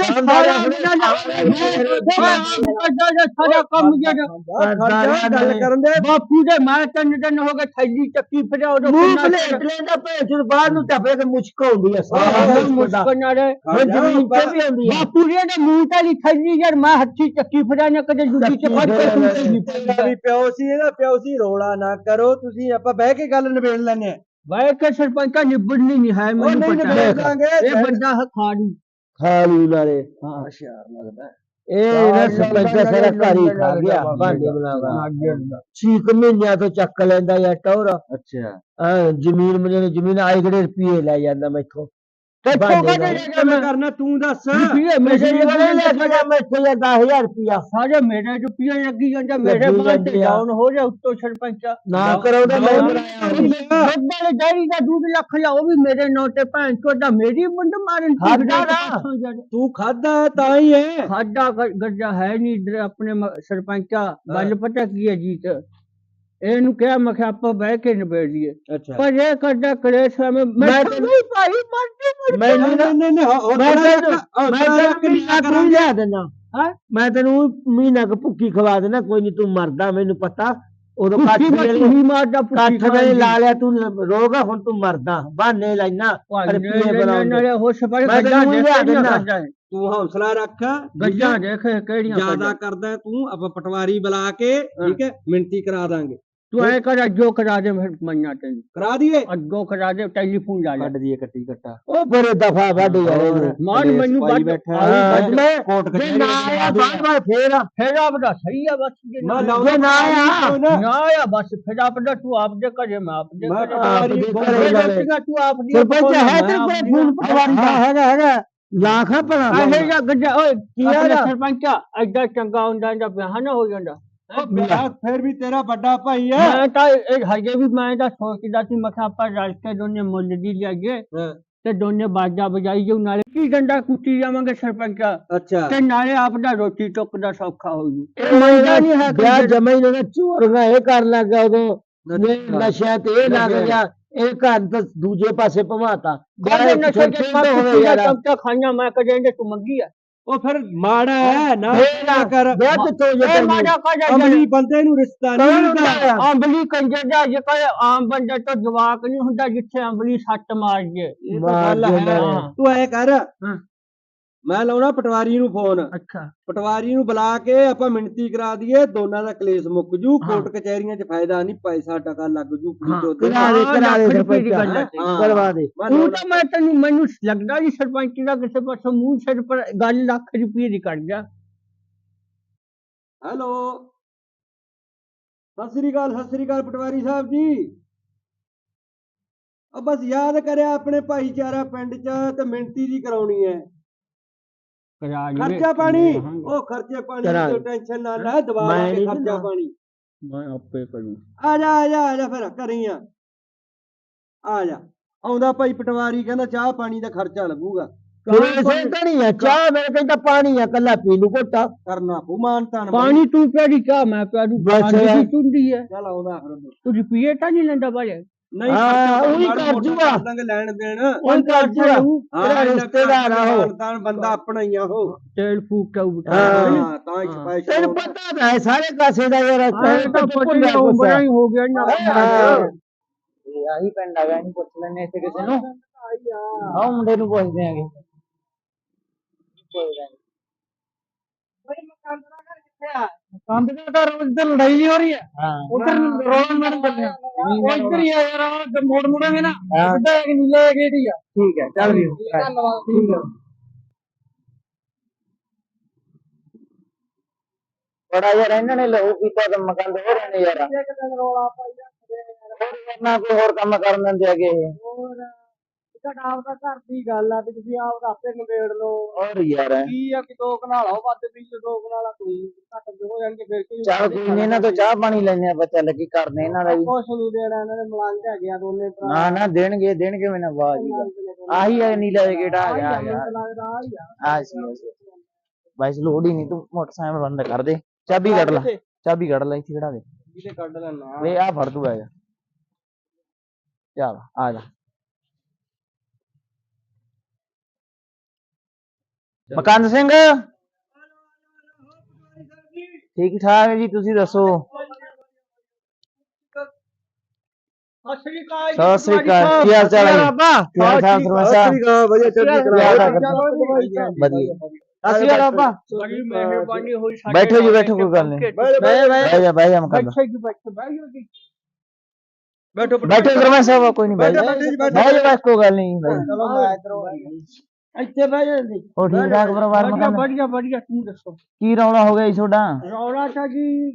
ਸਾਰਾ ਕੰਮ ਜਿਹੜਾ ਖਰਚਾ ਗੱਲ ਕਰਨ ਦੇ। ਬਾਪੂ ਦੇ ਮੈਂ ਤਿੰਨ ਦਿਨ ਹੋ ਗਏ ਥੈਲੀ ਚੱਕੀ ਫਿਰਿਆ ਉਦੋਂ ਮੂੰਹ ਪਲੇਟ ਲੈਂਦਾ ਭੇਜ ਬਾਹਰ ਨੂੰ ਟੱਪੇ ਕੇ ਮੁਸ਼ਕ ਹੁੰਦੀ ਹੈ ਸਾਰਾ ਮੁਸ਼ਕ ਦਾ। ਨਾਲੇ ਜ਼ਮੀਨ ਤੇ ਵੀ ਆਉਂਦੀ ਹੈ? ਬਾਪੂ ਜੀ ਦੇ ਮੂੰਹ ਤੇ ਥੈਲੀ ਯਾਰ ਮੈਂ ਹੱਥੀ ਚੱਕੀ ਫਿਰਿਆ ਨਾ ਕਦੇ ਜੁੱਤੀ ਚ ਫੜ ਕੇ ਤੂੰ ਤੇ ਪਿਓ ਸੀ ਇਹਦਾ ਪਿਓ ਸੀ ਰੋਲਾ ਨਾ ਕਰੋ ਤੁਸੀਂ ਆਪਾਂ ਬਹਿ ਕੇ ਗੱਲ ਨਿਬੇੜ ਲੈਣੇ ਵਾਏ ਕੇ ਸਰਪੰਚਾ ਨਿਬੜਨੀ ਨਹੀਂ ਹੈ ਮੈਨੂੰ ਪਤਾ। ਹੈ ਇਹ ਬੰਦਾ ਹਖਾੜੀ ਖਾਲੂ। ਨਾਲੇ। ਹਾਂ। ਹੁਸ਼ਿਆਰ ਲੱਗਦਾ। ਇਹ ਨਾ ਸਰਪੰਚ ਦਾ ਸਾਰਾ ਘਰ ਹੀ ਖਾ ਗਿਆ। ਭਾਂਡੇ ਬਣਾਵਾ ਛੀਕ ਮਹੀਨਿਆਂ ਤੋਂ ਚੱਕ ਲੈਂਦਾ ਯਾਰ ਟੌਰਾ ਅੱਛਾ। ਜ਼ਮੀਨ ਮੇਰੇ ਜ਼ਮੀਨ ਆਏ ਗੜੇ ਰੁਪਏ ਲੈ ਜਾਂਦਾ ਮੈਥੋਂ? ਕਦੇ ਦਾ। ਲੈ ਕਿਵੇਂ ਕਰਨਾ ਤੂੰ ਦੱਸ। ਰੁਪਈਏ ਮੇਰੇ ਜਿਹੜੇ ਲੈ ਕੇ ਜਾ। ਜਾਂ 10000 ਰੁਪਇਆ ਸਾਰੇ ਮੇਰੇ ਰੁਪਈਏ ਲੱਗੀ ਜਾਂਦਾ ਮੇਰੇ ਬਾਅਦ ਤੇ। ਡਾਊਨ ਹੋ ਜਾ ਉੱਤੋਂ ਸਰਪੰਚਾ। ਨਾ ਕਰਾਉਂਦਾ ਮੈਂ ਵਾਲੇ ਡੈਰੀ ਦਾ ਦੁੱਧ ਲੱਖ ਲਿਆ ਉਹ ਵੀ ਮੇਰੇ ਨਾਂ ਤੇ ਭੈਣ ਚੋਦਾ ਮੇਰੀ ਮੁੰਡ ਮਾਰਨ। ਤੂੰ ਖਾਦਾ ਹੈ ਤਾਂ ਹੀ ਹੈ। ਖਾਦਾ ਗੱਜਾ ਹੈ ਨਹੀਂ ਆਪਣੇ ਮ- ਸਰਪੰਚਾ। ਗੱਲ ਪਤਾ ਕੀ ਹੈ ਜੀਤ? ਇਹਨੂੰ ਕਿਹਾ ਮੈਂ ਕਿਹਾ ਆਪਾਂ ਬਹਿ ਕੇ ਨਿਬੇੜ ਲਈਏ। ਅੱਛਾ। ਪਰ ਇਹ ਕਰਦਾ ਕਲੇਸ਼ ਮੈਂ ਮੈਂ ਮੈਂ ਤਾਂ ਤੈਨੂੰ- ਨਹੀਂ ਭਾਈ ਮਰਦੀ ਮਰਦੀ ਮੈਨੂੰ ਨਾ ਨਹੀਂ ਨਹੀਂ ਮੈਂ ਮੈਂ ਤੈਨੂੰ ਕਿੰਨਾ ਕੁ ਲਿਆ ਦੇਣਾ ਹੈਂ? ਮੈਂ ਤੈਨੂੰ ਮਹੀਨਾ ਕੁ ਭੁੱਕੀ ਖਵਾ ਦੇਣਾ ਕੋਈ ਨਹੀਂ ਤੂੰ ਮਰਦਾ ਮੈਨੂੰ ਪਤਾ। ਉਦੋਂ ਕੱਠ ਮੈਂ ਵੇਲੇ ਤੂੰ ਹੀ ਮਾਰਦਾ ਪੁੱਛੀ ਕੱਠ ਵੇਲੇ ਲਾ ਲਿਆ ਤੂੰ ਰੋਗਾ ਹੁਣ ਤੂੰ ਮਰਦਾ। ਬਹਾਨੇ ਲੈਣਾ ਰੁਪਈਏ ਬਣਾਉਂਦੇ। ਨਾਲੇ ਹੋਸ਼ ਪਰ ਮੈਂ ਗੱਜਾਂ ਤੈਨੂੰ ਲਿਆ ਤੂੰ ਹੌਸਲਾ ਰੱਖ ਗੱਜਾਂ ਦੇਖ ਕਿਹੜੀਆਂ ਜ਼ਿਆਦਾ ਕਰਦਾ ਤੂੰ ਆਪਾਂ ਪਟਵਾਰੀ ਬੁਲਾ ਕੇ ਠੀਕ ਹੈ? ਮਿੰਤੀ ਕਰਾ ਦਾਂਗੇ। ਤੂੰ ਐ ਕਰ ਅੱਗੋ ਕਰਾ ਦੇ ਫਿਰ ਮੰਨਣਾ ਤੈਨੂੰ ਕਰਾ ਦਈਏ ਅੱਗੋ ਕਰਾ ਦੇ ਟੈਲੀਫੋਨ ਲਾ ਲੈ ਕੱਢ ਦਈਏ ਕੱਟੀ ਕੱਟਾ ਉਹ ਬਰੇ ਦਫਾ ਵੱਢ ਯਾਰ ਇਹਨੂੰ। ਮੈਨੂੰ ਬੈਠਾ ਹਾਂ, ਵੱਢ। ਮੈਂ ਕੋਰਟ ਜੇ ਨਾ ਵਿੱਚ ਆਇਆ ਬਾਰ ਬਾਰ ਫੇਰ ਆ। ਫਿਰ ਆਪਦਾ ਸਹੀ ਆ ਬਸ ਜੇ ਨਾ ਲਾਉਣਾ ਨਾ ਆਇਆ। ਨਾ। ਆ ਬਸ ਫਿਰ ਆਪਦਾ ਤੂੰ ਆਪਦੇ ਘਰੇ ਮੈਂ ਆਪਦੇ ਮੈਂ ਘਰੇ ਆਪਦੇ ਕੋਲ ਘਰੇ ਜਾਣਾ। ਜਾਣਾ। ਤੂੰ ਆਪਦੀ ਸਰਪੰਚ ਹੈ ਤੇ ਕੋਲ ਫੋਨ ਪਟਵਾਰੀ ਦਾ ਹੈਗਾ ਹੈਗਾ ਲਾਖਾਂ ਭਲਾ ਆਹੇ ਜਾਂ ਗੱਜਾ ਓਏ ਕੀ ਆ ਆ? ਸਰਪੰਚਾ ਐਡਾ ਚੰਗਾ ਹੁੰਦਾ ਜਾਂ ਵਿਆਹ ਨਾ ਹੋ ਜਾਂਦਾ ਉਹ ਫਿਰ ਵੀ ਤੇਰਾ ਵੱਡਾ ਭਾਈ ਮੈਂ ਤਾਂ ਹਜੇ ਵੀ ਮੈਂ ਤਾਂ ਸੋਚਦਾ ਸੀ ਮੈਂ ਕਿਹਾ ਆਪਾਂ ਰਲ ਕੇ ਦੋਨੇ ਮੁੱਲ ਦੀ ਲਿਆਈਏ ਹਾਂ, ਤੇ ਦੋਨੇ ਬਾਜਾ ਵਜਾਈ ਜਾਊ ਨਾਲੇ ਕੀ ਡੰਡਾ ਕੁੱਟੀ ਜਾਵਾਂਗੇ ਸਰਪੰਚਾ। ਅੱਛਾ। ਤੇ ਨਾਲੇ ਆਪਦਾ ਰੋਟੀ ਟੁੱਕ ਦਾ ਸੌਖਾ ਹੋ ਜੂ। ਮੰਨਦਾ ਨਹੀਂ ਹੈ ਵਿਆਹ ਜਮਾ ਹੀ ਨਾ ਚੋਰੀਆਂ ਇਹ ਕਰਨ ਲੱਗਾ ਉਦੋਂ। ਤੇ ਇਹ ਲੱਗ ਗਿਆ ਇਹ ਘਰ ਤਾਂ ਦੂਜੇ ਪਾਸੇ ਭਵਾਤਾ। ਨਸ਼ੇ ਦੇ ਯਾਰ। ਖਾਈਆਂ ਮੈਂ ਕਦੇ ਇਹਦੇ ਤੂੰ ਮੰਗੀ ਆ? ਉਹ ਫਿਰ ਮਾੜਾ ਹੈ ਨਾ ਨਾ ਕਰ। ਵਿਆਹ ਕਿੱਥੋਂ ਜੇ ਇਹ ਮਾੜਾ ਕਾ ਜਾ ਅਮਲੀ ਬੰਦੇ ਨੂੰ ਰਿਸ਼ਤਾ ਨਹੀਂ ਮਿਲਦਾ ਅੰਬਲੀ ਕੰਜਰ ਦਾ ਜੇ ਕੋਈ ਆਮ ਬੰਦੇ ਤੋਂ ਜਵਾਕ ਨਹੀਂ ਹੁੰਦਾ ਜਿੱਥੇ ਅੰਬਲੀ ਸੱਟ ਮਾਰ ਜੇ। ਇਹ ਤਾਂ ਐ ਕਰ ਹਾਂ। ਮੈਂ ਲਾਉਣਾ ਪਟਵਾਰੀ ਨੂੰ ਫੋਨ। ਅੱਛਾ। ਪਟਵਾਰੀ ਨੂੰ ਬੁਲਾ ਕੇ ਆਪਾਂ ਮਿਣਤੀ ਕਰਾ ਦਈਏ ਦੋਨਾਂ ਦਾ ਕਲੇਸ਼ ਮੁੱਕ ਜੂ। ਕੋਰਟ ਕਚਹਿਰੀਆਂ 'ਚ ਫਾਇਦਾ ਨਹੀਂ ਪੈਸਾ ਟਕਾ ਲੱਗ ਜੂ ਕਰਾ ਦੇ ਦੇ ਸਰਪੰਚ ਗੱਲ ਹੈ। ਹਾਂ। ਕਰਵਾ ਦੇ। ਮੈਂ ਤੂੰ ਲਾਉਣਾ- ਤਾਂ ਮੈਂ ਤੈਨੂੰ ਮੈਨੂੰ ਲੱਗਦਾ ਨਹੀਂ ਸਰਪੰਚ ਦਾ ਕਿਸੇ ਪਾਸੋਂ ਮੂੰਹ ਸਿਰ ਪਰ ਗੱਲ ਲੱਖ ਰੁਪਏ ਦੀ ਕਰ ਜਾ। ਹੈਲੋ। ਸਤਿ ਸ੍ਰੀ ਅਕਾਲ ਸਤਿ ਸ੍ਰੀ ਅਕਾਲ ਪਟਵਾਰੀ ਸਾਹਿਬ ਜੀ। ਆ ਬਸ ਯਾਦ ਕਰਿਆ ਆਪਣੇ ਭਾਈਚਾਰਾ ਪਿੰਡ 'ਚ ਤੇ ਮਿਣਤੀ ਦੀ ਕਰਾਉਣੀ ਹੈ। ਕਰਾ। ਖਰਚਾ ਪਾਣੀ। ਉਹ ਖਰਚੇ ਪਾਣੀ ਕਰਾ ਦੀ। ਟੈਨਸ਼ਨ ਨਾ ਲੈ ਮੈਂ ਕੇ ਨਹੀਂ ਖਰਚਾ ਦਿੰਦਾ। ਪਾਣੀ। ਮੈਂ ਆਪੇ ਕਰੂੰ। ਆ ਜਾ ਆ ਜਾ ਆ ਜਾ ਫਿਰ ਘਰੀ ਆ ਆ ਜਾ। ਆਉਂਦਾ ਭਾਈ ਪਟਵਾਰੀ ਕਹਿੰਦਾ ਚਾਹ ਪਾਣੀ ਦਾ ਖਰਚਾ ਲੱਗੂਗਾ। ਕਿਸੇ ਤਾਂ ਨਹੀਂ ਆ ਚਾਹ ਮੇਰੇ ਕਹਿੰਦਾ ਪਾਣੀ ਆ ਕੱਲਾ ਪੀ ਲੂ ਘੋਟਾ। ਕਰਨਾ ਪੂ ਮਾਨਤਾਨ ਪਾਣੀ ਤੂੰ ਪਿਆਰੀ ਚਾਹ ਮੈਂ ਪਿਆਰੂ ਬਸ ਪਾਣੀ। ਦੀ ਚੁੰਦੀ ਹੈ ਚੱਲ ਆਉਂਦਾ ਫਿਰ ਤੂੰ ਰੁਪਈਏ ਤਾਂ ਨਹੀਂ ਲੈਂਦਾ ਬਾਲੇ ਨਹੀਂ ਹਾਂ, ਉਹੀ ਕਰ ਜੂਗਾ। ਦਾਂਗੇ ਲੈਣ ਦੇਣ। ਉਹ ਕਰ ਜੂਗਾ ਤੇਰਾ ਰਿਸ਼ਤੇਦਾਰ ਆ ਉਹ। ਮਾਨਤਾਨ ਬੰਦਾ ਆਪਣਾ ਹੀ ਆ ਉਹ। ਤੇਲ ਫੂਕ ਕੇ ਉਠਾ ਹਾਂ। ਤਾਂ ਹੀ ਸਪੈਸ਼ਲ ਤੈਨੂੰ ਪਤਾ ਤਾਂ ਹੈ ਸਾਰੇ ਕਾਸੇ ਦਾ ਯਾਰ ਤੈਨੂੰ ਤਾਂ ਤਾਂ ਪਤਾ ਹੀ ਬੜਾ ਹੀ ਹੋ ਗਿਆ ਨਾ। ਇਹ ਆਹੀ ਪਿੰਡ ਆ ਗਿਆ ਨਹੀਂ ਪੁੱਛ ਲੈਣੇ ਇੱਥੇ ਕਿਸੇ ਨੂੰ। ਆਹ ਮੁੰਡੇ ਨੂੰ ਪੁੱਛਦੇ ਆਂਗੇ ਕੰਦ ਦਾ ਘਰ ਉੱਧਰ ਲੜਾਈ ਨਹੀਂ ਹੋ ਰਹੀ ਹੈ ਹਾਂ ਉੱਧਰ ਰੋਣ ਬੰਨਿਆ ਉਹ ਇੱਧਰ ਹੀ ਆ ਤੇ ਮੋੜ ਮੁੜਾਂਗੇ ਨਾ। ਸਿੱਧਾ ਇੱਕ ਨੀਲੇ ਗੇਟ ਹੀ ਆ। ਠੀਕ ਹੈ ਚੱਲ ਵੀ। ਧੰਨਵਾਦ। ਠੀਕ ਹੈ। ਬੜਾ ਯਾਰ ਇਹਨਾਂ ਨੇ ਲਹੂ ਪੀਤਾ ਤੇ ਮਕੰਦ ਹੋ ਰਹੇ ਨੇ ਯਾਰ। ਇੱਕ ਦਿਨ ਰੋਲਾ ਪਾਈ ਨਾ। ਕੋਈ ਹੋਰ ਕੰਮ ਕਰਨ ਦਿੰਦੇ ਹੈਗੇ ਇਹ। ਤੁਹਾਡਾ ਆਪਦਾ ਘਰ ਦੀ ਗੱਲ ਆ ਵੀ ਤੁਸੀਂ ਆਪ ਆਪੇ ਨਿਬੇੜ ਲਓ। ਹੋਰ ਯਾਰ। ਕੀ ਆ ਕਿ ਦੋ ਕਨਾਲਾ ਉਹ ਵੱਧ ਵੀ ਦੋ ਕਨਾਲਾ ਤੂੰ ਘੱਟ ਹੋ ਜਾਣਗੇ ਫਿਰ ਕੀ ਚੱਲ ਕੋਈ ਨੀ ਇਹਨਾਂ ਤੋਂ ਚਾਹ ਪਾਣੀ ਲੈਣੇ ਆ ਬੱਚਾ ਲੱਗੀ ਕਰਦੇ ਇਹਨਾਂ ਦਾ ਵੀ। ਕੁਛ ਨਹੀਂ ਦੇਣਾ ਇਹਨਾਂ ਨੇ ਮਲੰਗ ਹੈਗੇ ਆ ਦੋਨੇ ਭਰਾ। ਨਾ ਨਾ ਦੇਣਗੇ ਦੇਣਗੇ ਮੈਨੂੰ ਆਵਾਜ਼ ਹੀ ਆਹੀ ਆ ਨੀਲਾ ਜਿਹਾ ਗੇਟ ਆ ਗਿਆ ਆ ਗਿਆ। ਲੱਗਦਾ ਆ। ਹੀ ਆ ਆ ਸੀ ਸੀ ਬਾਈਸ ਲੋੜ ਹੀ ਨਹੀਂ ਤੂੰ ਮੋਟਰਸਾਈਕਲ ਬੰਦ ਕਰ ਦੇ। ਚਾਬੀ ਕੱਢ ਲੈ ਚਾਬੀ ਕੱਢ ਲੈ ਇੱਥੇ ਖੜਾ ਦੇ। ਜਿਹਦੇ ਕੱਢ ਲੈਣਾ ਵੇ ਆ ਫੜ ਤੂੰ ਆ ਜਾ। ਚੱਲ ਆ ਜਾ। ਮਕੰਦ ਸਿੰਘ ਠੀਕ ਠਾਕ ਹੈ ਜੀ ਤੁਸੀਂ ਦੱਸੋ ਸਤਿ ਸ੍ਰੀ ਅਕਾਲ ਸਤਿ ਸ੍ਰੀ ਅਕਾਲ ਕੀ ਹਾਲ ਚਾਲ ਹੈ ਕੀ ਹਾਲ ਚਾਲ ਸਰਪੰਚ ਸਾਹਿਬ ਵਧੀਆ ਚੜ੍ਹਦੀ ਕੀ ਹਾਲ ਚਾਲ ਵਧੀਆ ਸਤਿ ਸ੍ਰੀ ਅਕਾਲ ਬਾਬਾ ਬੜੀ ਮਿਹਰਬਾਨੀ ਹੋਈ ਸਾਡੇ ਬੈਠੋ ਜੀ ਨਾਲ ਬੈਠੋ ਕੋਈ ਗੱਲ ਨਹੀਂ ਬਹਿ ਬਹਿ ਜਾ ਬਹਿ ਜਾ ਮਕੰਦ ਬੈਠੇ ਜੀ ਬੈਠੇ ਬਹਿ ਜਾਓ ਜੀ ਬੈਠੋ ਬੈਠੋ ਸਰਪੰਚ ਸਾਹਿਬ ਕੋਈ ਨਹੀਂ ਬਹਿ ਜਾ ਬੈਠੋ ਜੀ, ਬੈਠੋ। ਬਹਿ ਜਾ ਬਸ ਕੋਈ ਗੱਲ ਨਹੀਂ ਬਹਿ ਜਾ। ਚਲੋ ਮੈਂ ਇਧਰੋਂ ਇੱਥੇ ਬਹਿ ਜਾਂਦੀ ਹੋਰ ਠੀਕ ਠਾਕ ਪਰਿਵਾਰ ਵਧੀਆ ਵਧੀਆ ਵਧੀਆ ਤੂੰ ਦੱਸੋ? ਕੀ ਰੌਲਾ ਹੋ ਗਿਆ ਜੀ ਤੁਹਾਡਾ? ਰੌਲਾ ਤਾਂ ਜੀ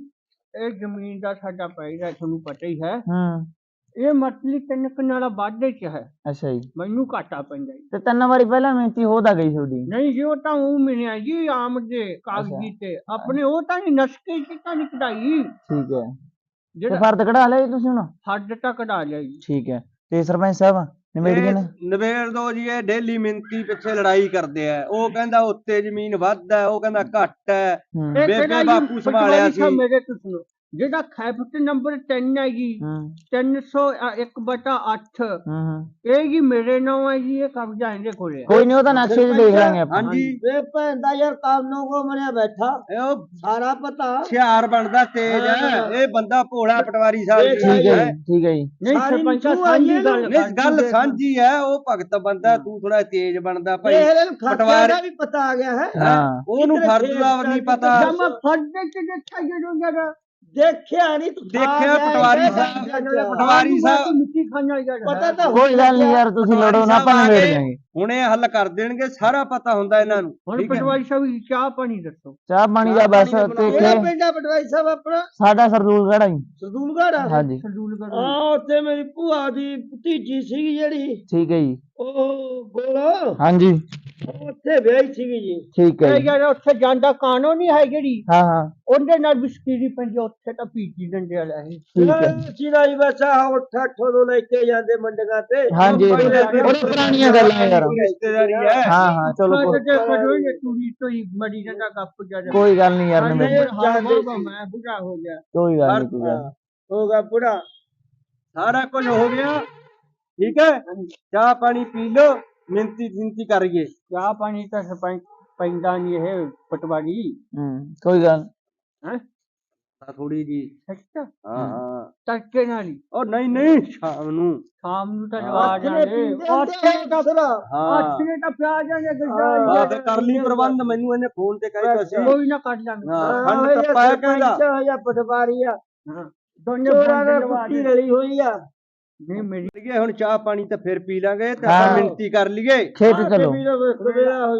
ਇਹ ਜ਼ਮੀਨ ਦਾ ਸਾਡਾ ਪੈਦਾ ਤੁਹਾਨੂੰ ਪਤਾ ਹੀ ਹੈ। ਹੂੰ। ਇਹ ਮਤਲੀ ਤਿੰਨ ਕਨਾਲਾ ਵਾਧੇ ਚ ਹੈ। ਅੱਛਾ ਜੀ। ਮੈਨੂੰ ਘਾਟਾ ਪੈਂਦਾ ਜੀ। ਤੇ ਤਿੰਨ ਵਾਰੀ ਪਹਿਲਾਂ ਮਿਹਨਤੀ ਹੋ ਤਾਂ ਗਈ ਤੁਹਾਡੀ? ਨਹੀਂ ਜੀ ਉਹ ਤਾਂ ਉਹ ਮਿਲਿਆ ਜੀ ਆਮ ਦੇ ਕਾਗਜ਼ੀ ਤੇ। ਆਪਣੇ ਉਹ ਤਾਂ ਨਹੀਂ ਨਸਕੇ ਚ ਤਾਂ ਨਹੀਂ ਕਢਾਈ। ਠੀਕ ਹੈ। ਤੇ ਜਿਹੜਾ ਫਰਦ ਕਢਾ ਲਿਆ ਜੀ ਤੁਸੀਂ ਹੁਣ? ਹੱਦ ਤੱਕ ਕਢਾ ਲਿਆ ਜੀ। ਠੀਕ ਹੈ। ਤੇ ਸਰਪੰਚ ਸਾਹਿਬ? ਨਿਬੇੜੀਏ ਨੇ। ਨਵੇੜ ਦੋ ਜੀ ਇਹ ਡੇਲੀ ਮਿੰਤੀ ਪਿੱਛੇ ਲੜਾਈ ਕਰਦੇ ਆ। ਉਹ ਕਹਿੰਦਾ ਉੱਤੇ ਜ਼ਮੀਨ ਵੱਧ ਹੈ ਉਹ ਕਹਿੰਦਾ ਘੱਟ ਹੈ। ਬੇਬੇ ਬਾਪੂ ਸੰਭਾਲਿਆ ਸੀ। ਮੇਰੇ ਤੋਂ ਸੁਣੋ। ਜਿਹੜਾ ਖੈਫਟ ਨੰਬਰ 3 ਹੈ। ਜੀ ਹੂੰ 301 ਬਟਾ 8 ਹੂੰ ਹੂੰ। ਇਹ ਜੀ ਮੇਰੇ ਨਾਮ ਹੈ ਜੀ ਇਹ ਕਬਜ਼ਾ ਇਹਦੇ ਕੋਲੇ। ਕੋਈ ਨਹੀਂ ਉਹ ਤਾਂ ਨਕਸ਼ੇ 'ਚ ਦੇਖ ਲਾਂਗੇ ਆਪਾਂ। ਹਾਂਜੀ। ਵੇ ਭੈਣ ਦਾ ਯਾਰ ਕਾਨੂੰ ਕੋ ਮਰਿਆ ਬੈਠਾ। ਇਹ ਉਹ ਸਾਰਾ ਪਤਾ। ਹੁਸ਼ਿਆਰ ਬਣਦਾ ਤੇਜ। ਹਾਂ। ਇਹ ਬੰਦਾ ਭੋਲਾ ਪਟਵਾਰੀ ਸਾਹਿਬ ਠੀਕ ਹੈ। ਠੀਕ ਹੈ ਜੀ। ਨਹੀਂ ਸਾਰੀ ਸਰਪੰਚ ਦੀ ਗੱਲ ਨਹੀਂ ਗੱਲ। ਸਾਂਝੀ ਹੈ ਉਹ ਭਗਤ ਬੰਦਾ ਤੂੰ ਥੋੜਾ ਤੇਜ ਬਣਦਾ ਭਾਈ। ਪਟਵਾਰੀ- ਦਾ ਵੀ ਪਤਾ ਆ ਗਿਆ ਹੈ। ਹਾਂ। ਉਹਨੂੰ ਫਰਜ਼ ਦਾ ਨਹੀਂ ਪਤਾ। ਮੈਂ ਫਰਜ਼ ਚ ਦੇਖਿਆ ਜਦੋਂ ਜਰਾ ਦੇਖਿਆ ਨਹੀਂ ਤੂੰ ਦੇਖਿਆ ਪਟਵਾਰੀ ਸਾਹਿਬ। ਪਟਵਾਰੀ ਸਾਹਿਬ। ਮਿੱਟੀ ਖਾਣਾ ਯਾਰ ਪਤਾ ਤਾਂ ਕੋਈ ਗੱਲ ਨਹੀਂ ਯਾਰ ਤੁਸੀਂ ਲੜੋ ਨਾ ਆਪਾਂ ਨਿਬੇੜ ਜਾਾਂਗੇ ਹੁਣ ਇਹ ਹੱਲ ਕਰ ਦੇਣਗੇ ਸਾਰਾ ਪਤਾ ਹੁੰਦਾ ਇਹਨਾਂ ਨੂੰ ਹੁਣ ਠੀਕ ਹੈ? ਪਟਵਾਰੀ ਸਾਹਿਬ ਜੀ ਚਾਹ ਪਾਣੀ ਦੱਸੋ। ਚਾਹ ਪਾਣੀ ਦਾ ਬਸ ਪਾਣੀ ਤੇ ਕਿਹੜਾ ਇੱਥੇ ਪਿੰਡ ਆ ਪਟਵਾਰੀ ਸਾਹਿਬ ਆਪਣਾ? ਸਾਡਾ ਸਰਦੂਲਗੜ੍ਹ ਆ ਜੀ। ਸਰਦੂਲਗੜ੍ਹ ਆ? ਹਾਂਜੀ। ਕਰੋ ਆ। ਉੱਥੇ ਮੇਰੀ ਭੂਆ ਦੀ ਭਤੀਜੀ ਸੀਗੀ ਜਿਹੜੀ। ਠੀਕ ਹੈ ਜੀ। ਉਹ ਗੋਲ। ਹਾਂਜੀ। ਉੱਥੇ ਵਿਆਹੀ ਸੀਗੀ ਜੀ। ਠੀਕ ਹੈ ਇਹ ਜੀ ਯਾਰ ਉੱਥੇ ਜਾਂਦਾ ਕਾਨੂੰਨ ਨਹੀਂ ਹੈ ਜਿਹੜੀ। ਹਾਂ ਹਾਂ। ਉਹਦੇ ਨਾਲ ਬਿਸਕੀਰੀ ਪੈਂਦੀ ਉੱਥੇ ਤਾਂ ਪੀਤੀ ਡੰਡੇ ਵਾਲਾ ਹੈ। ਠੀਕ ਹੈ। ਚੀਨਾ ਜੀ ਬਸ ਆ ਉੱਠ ਅੱਠੋਂ ਨੂੰ ਲੈ ਕੇ ਜਾਂਦੇ ਮੰਡੀਆਂ ਤੇ। ਹਾਂਜੀ। ਤਾਂ ਪੁਰਾਣੀਆਂ ਗੱਲਾਂ ਯਾਰ। ਹੈ। ਹਾਂ ਹਾਂ ਕੋਈ- ਤੇ ਇਹ ਤੋਂ ਹੀ ਕੋਈ ਗੱਲ ਨਹੀਂ ਯਾਰ। ਮੈਂ ਹੋ ਕੋਈ ਗੱਲ ਨਹੀਂ ਕੋਈ ਗੱਲ ਨੀ। ਹੋਗਾ ਬੁੜਾ ਸਾਰਾ ਕੁਝ ਹੋ ਗਿਆ। ਠੀਕ ਹੈ? ਚਾਹ ਪਾਣੀ ਪੀ ਲਓ ਮਿੰਤੀ ਜਿੰਤੀ ਹੈ ਥੋੜੀ ਜੀ ਸੱਚਾ ਹਾਂ ਹਾਂ। ਤੜਕੇ ਨਾਲ ਹੀ? ਉਹ ਨਹੀਂ ਨਹੀਂ ਸ਼ਾਮ ਨੂੰ। ਸ਼ਾਮ ਨੂੰ ਤਾਂ ਪੀਂਦੇ ਉੱਥੇ ਹੁੰਦੇ ਤਾਂ ਹਾਂ। ਆਥਣੇ ਤਾਂ ਪਿਆ ਜਾਂਦੇ ਹਾਂ। ਗੱਡਾ ਤੇ ਕਰ ਲਈ ਪ੍ਰਬੰਧ ਮੈਨੂੰ ਇਹਨੇ ਫੋਨ ਤੇ ਕਹਿ ਸੀ। ਕੋਈ ਨਾ ਕਰ ਲਾਂਗੇ। ਹਾਂ ਖੰਡ ਟੱਪਾਇਆ ਕਹਿੰਦਾ। ਜਾਂ ਪਟਵਾਰੀ ਆ। ਹਾਂ ਦੋਨੇ ਬੰਦੇ ਕੁੱਤੀ ਰਲੀ ਹੋਈ ਆ। ਨਹੀਂ ਮੇਰੀ ਲਈਏ ਹੁਣ ਚਾਹ ਪਾਣੀ ਤਾਂ ਫਿਰ ਪੀ ਲਾਂਗੇ ਤੇ ਹਾਂ। ਆਪਾਂ ਮਿੰਤੀ ਕਰ ਲਈਏ। ਖੇਤ ਚਲੋ।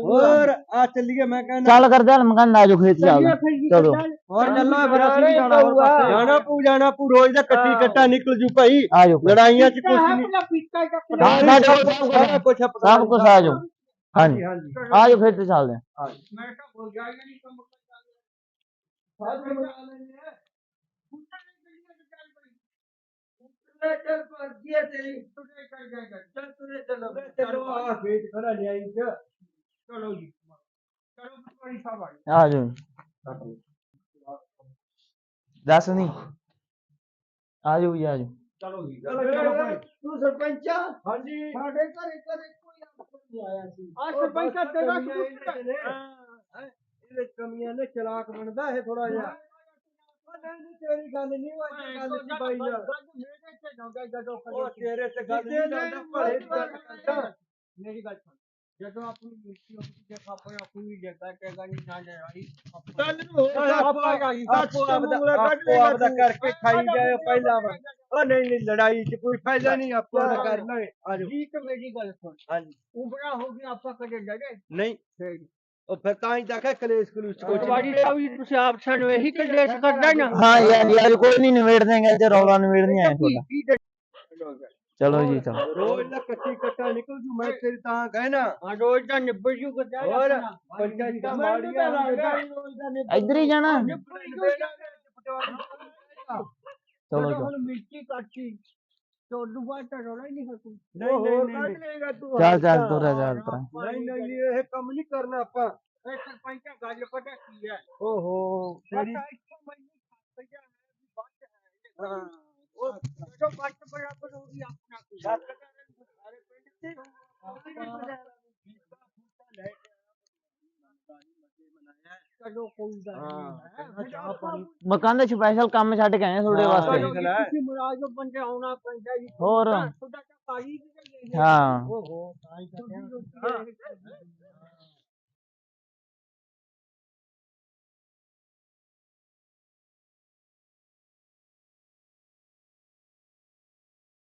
ਹੋਰ। ਆ ਚੱਲੀਏ ਮੈਂ ਕਹਿੰਦਾ ਚੱਲ ਕਰਦੇ ਹਲ ਮਕਾਨ ਆਜੋ ਖੇਤ ਚੱਲਦੇ ਚਲੋ। ਹੋਰ ਚੱਲੋ। ਫਿਰ ਅਸੀਂ ਵੀ ਜਾਣਾ ਹੋਰ ਪਾਸੇ। ਜਾਣਾ ਪੂ ਜਾਣਾ ਪੂ ਰੋਜ਼ ਦਾ ਕੱਟੀ ਕੱਟਾ ਨਿਕਲ ਜੂ ਭਾਈ। ਆਜੋ ਲੜਾਈਆਂ ਚ ਕੁਝ ਨਹੀਂ। ਪੀਤਾ ਹਾਂ, ਸਾਡੇ ਕੋਲ ਸਭ ਕੁਛ ਸਾਰਾ ਕੁਝ ਸਭ ਕੁਝ ਆਜੋ। ਹਾਂਜੀ। ਹਾਂਜੀ ਆਜੋ ਖੇਤ ਤੇ ਚੱਲਦੇ ਹਾਂ। ਮੈਂ ਤਾਂ ਭੁੱਲ ਜਾਇਆ ਨਹੀਂ ਕੰਮ ਕਰਦਾ ਸਾਰੇ ਬਣਾ ਲੈਣੇ ਆ ਚੱਲ ਪਰਜੀਏ ਤੇਰੀ ਚੱਲ ਤੁਰੇ ਚਲੋ। ਚਲੋ ਆ ਖੇਤ ਖੜਾ ਲਿਆਈ ਚ। ਚਲੋ ਜੀ ਚਲੋ ਪਟਵਾਰੀ ਸਾਹਿਬ ਆ ਗਏ। ਆਜੋ ਦੱਸ ਨਹੀਂ ਆਜੋ ਜੀ ਆਜੋ ਚਲੋ ਜੀ ਚਲੋ ਚਲੋ ਭਾਈ। ਤੂੰ ਸਰਪੰਚ ਆ? ਹਾਂਜੀ। ਸਾਡੇ ਘਰੇ ਕਦੇ ਕੋਈ ਅਫਸਰ ਨਹੀਂ ਆਇਆ ਸੀ। ਆ ਸਰਪੰਚ ਸਾਹਿਬ ਤੇਰਾ ਕਮੀਆਂ ਕਬੂਤਰ। ਇਹਦੇ ਨੇ। ਹੈਂ? ਇਹਦੇ ਕਮੀਆਂ ਨੇ ਚਲਾਕ ਬਣਦਾ ਇਹ ਥੋੜਾ ਜਿਹਾ। ਨਹੀਂ ਨਹੀਂ ਤੇਰੀ ਗੱਲ ਨਹੀਂ ਉਹ ਅੱਜ ਗੱਲ ਸੀ ਬਾਈ ਯਾਰ ਉਹ ਤੇਰੇ ਤੇ ਗੱਲ ਨਹੀਂ ਕਰਦਾ ਭਲੇ ਦੀ ਗੱਲ ਕਰਦਾ ਮੇਰੀ ਗੱਲ ਸੁਣ ਜਦੋਂ ਆਪਣੀ ਮਿੱਟੀ ਉੱਤੇ ਦੇਖ ਆਪਣੇ ਆਪਣੀ ਜਗ੍ਹਾ ਜਗ੍ਹਾ ਨਹੀਂ ਨਾ ਲੜਾਈ ਚੱਲ ਨੂੰ ਓਏ ਆਪੋ ਆਪੋ ਆਪਦਾ ਆਪੋ ਆਪਦਾ ਕਰਕੇ ਖਾਈ ਜਾਏ ਪਹਿਲਾਂ ਵਾ। ਉਹ ਨਹੀਂ ਨਹੀਂ ਲੜਾਈ 'ਚ ਕੋਈ ਫਾਇਦਾ ਨਹੀਂ ਆਪੋ ਆਪਦਾ ਕਰ ਲੈ ਆਜੋ ਠੀਕ ਮੇਰੀ ਗੱਲ ਸੁਣ। ਹਾਂਜੀ। ਉਬੜਾ ਹੋ ਗਿਆ ਆਪਾਂ ਕਦੇ ਡਰੇ ਨਹੀਂ। ਉਹ ਫਿਰ ਤਾਂ ਹੀ ਤਾਂ ਕਹੇ ਕਲੇਸ਼ ਕਲੂਸ਼ ਕੁਛ ਪਟਵਾਰੀ ਸਾਹਿਬ ਜੀ ਤੁਸੀਂ ਆਪ ਸਾਨੂੰ ਇਹੀ ਕਲੇਸ਼ ਕਰਦਾ ਨਾ। ਹਾਂ ਯਾਰ ਯਾਰ ਕੋਈ ਨਹੀਂ ਨਿਬੇੜ ਦੇਂਗੇ ਤੇ ਰੌਲਾ ਨਿਬੇੜ ਨਹੀਂ ਆਇਆ ਤੁਹਾਡਾ ਚਲੋ ਜੀ ਚਲੋ। ਰੋਜ਼ ਦਾ ਕੱਟੀ ਕੱਟਾ ਨਿਕਲ ਜੂ ਮੈਂ ਤੇਰੀ ਤਾਂ ਕਹਿਣਾ ਹਾਂ ਰੋਜ਼ ਦਾ ਨਿਬੜ ਜੂ ਕਰਦਾ ਹੋਰ ਪੰਚਾਇਤਾਂ ਮਾੜੀਆਂ ਇੱਧਰ ਹੀ ਜਾਣਾ। ਚਲੋ ਜੀ। ਮਿੱਟੀ ਕਾਟੀ ਤੋੜੂ ਬਾਅਦ ਤਾਂ ਰੋਣਾ ਹੀ ਨਹੀਂ ਹੈ ਕੋਈ ਨਹੀਂ ਨਹੀਂ ਨਹੀਂ ਨਹੀਂ। ਚੱਲ ਚੱਲ ਤੁਰਿਆ ਚੱਲ ਤੁਰਿਆ ਨਹੀਂ ਨਹੀਂ ਇਹ ਕੰਮ ਨਹੀਂ ਕਰਨਾ ਆਪਾਂ ਇਹ ਸਰਪੰਚ ਗੱਲ ਪਤਾ ਕੀ ਹੈ ਓਹੋ ਤੇਰੀ ਪਤਾ ਇੱਥੋਂ ਮੈਨੂੰ ਖੱਪ ਗਿਆ ਹੈ ਵੀ ਬੱਟ ਹੈ ਹਾਂ ਉਹ ਜਦੋਂ ਬੱਟ ਬਰਾਬਰ ਹੋ ਗਈ ਆਪਣਾ ਕੋਈ ਛੱਤ ਸਾਰੇ ਪਿੰਡ ਤੇ ਚਲੋ ਕੋਈ ਗੱਲ ਨਹੀਂ ਹੈ ਮਕਾਨ ਦੇ ਸਪੈਸ਼ਲ ਕੰਮ ਛੱਡ ਕੇ ਆਏ ਆ ਤੁਹਾਡੇ ਹਾਂ, ਵਾਸਤੇ ਗੱਲ ਹੈ। ਤੁਸੀਂ ਮੁਲਾਜ਼ਮ ਬੰਦੇ ਆਉਣਾ ਪੈਂਦਾ ਜੀ। ਹੋਰ। ਤੁਹਾਡਾ ਤਾਂ ਕਾਰੀ ਵੀ ਹੈ ਹਾਂ ਓਹੋ ਤਾਂ ਹੀ ਤਾਂ